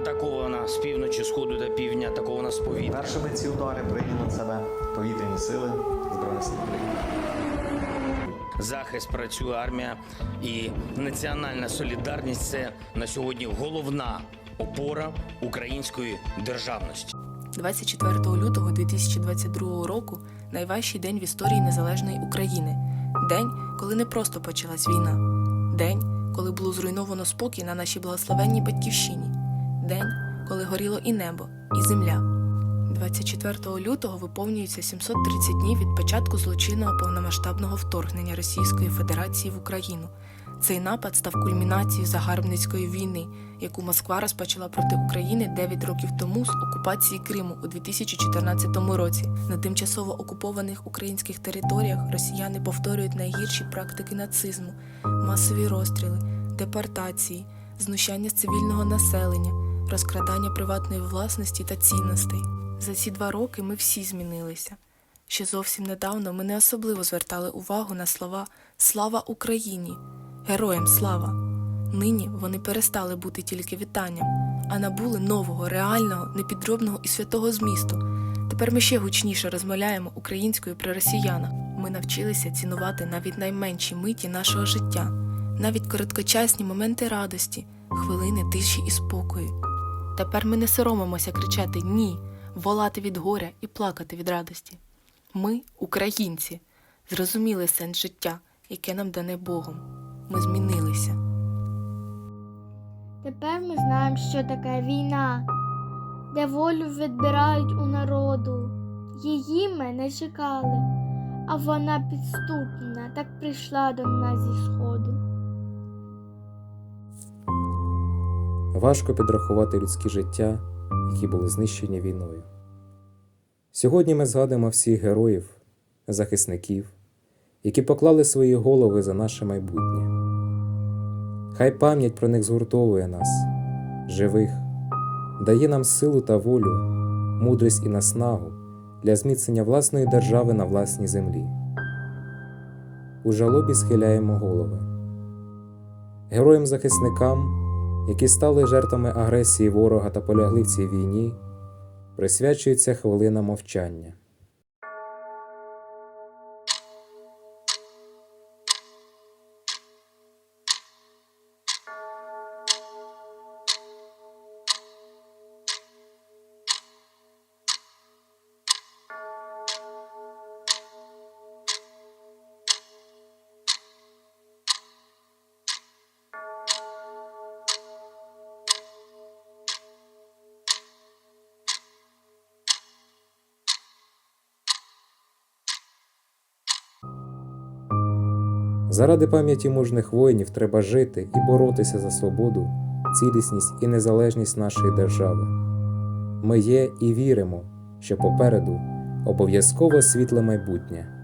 атакована з півночі, сходу та півдня, атакована з повітря. Першими ці удари прийняли на себе повітряні сили Збройних сил України. Захист працює армія і національна солідарність це на сьогодні головна опора української державності. 24 лютого 2022 року найважчий день в історії незалежної України. День, коли не просто почалась війна. День, коли було зруйновано спокій на нашій благословенній батьківщині. День, коли горіло і небо, і земля. 24 лютого виповнюється 730 днів від початку злочинного повномасштабного вторгнення Російської Федерації в Україну. Цей напад став кульмінацією загарбницької війни, яку Москва розпочала проти України 9 років тому з окупації Криму у 2014 році. На тимчасово окупованих українських територіях росіяни повторюють найгірші практики нацизму, масові розстріли, депортації, знущання з цивільного населення, розкрадання приватної власності та цінностей. За ці два роки ми всі змінилися. Ще зовсім недавно ми не особливо звертали увагу на слова Слава Україні! Героям слава! Нині вони перестали бути тільки вітанням, а набули нового, реального, непідробного і святого змісту. Тепер ми ще гучніше розмовляємо українською при росіянах. Ми навчилися цінувати навіть найменші миті нашого життя, навіть короткочасні моменти радості, хвилини тиші і спокою. Тепер ми не соромимося кричати ні, волати від горя і плакати від радості. Ми, українці, зрозуміли сенс життя, яке нам дане Богом. Ми змінилися. Тепер ми знаємо, що таке війна, де волю відбирають у народу. Її ми не чекали, а вона підступна, так прийшла до нас зі сходу. Важко підрахувати людські життя, які були знищені війною. Сьогодні ми згадуємо всіх героїв, захисників, які поклали свої голови за наше майбутнє. Хай пам'ять про них згуртовує нас, живих, дає нам силу та волю, мудрість і наснагу для зміцнення власної держави на власній землі. У жалобі схиляємо голови. Героям-захисникам, які стали жертвами агресії ворога та полягли в цій війні, присвячується хвилина мовчання. Заради пам'яті мужних воїнів треба жити і боротися за свободу, цілісність і незалежність нашої держави. Ми є і віримо, що попереду обов'язково світле майбутнє.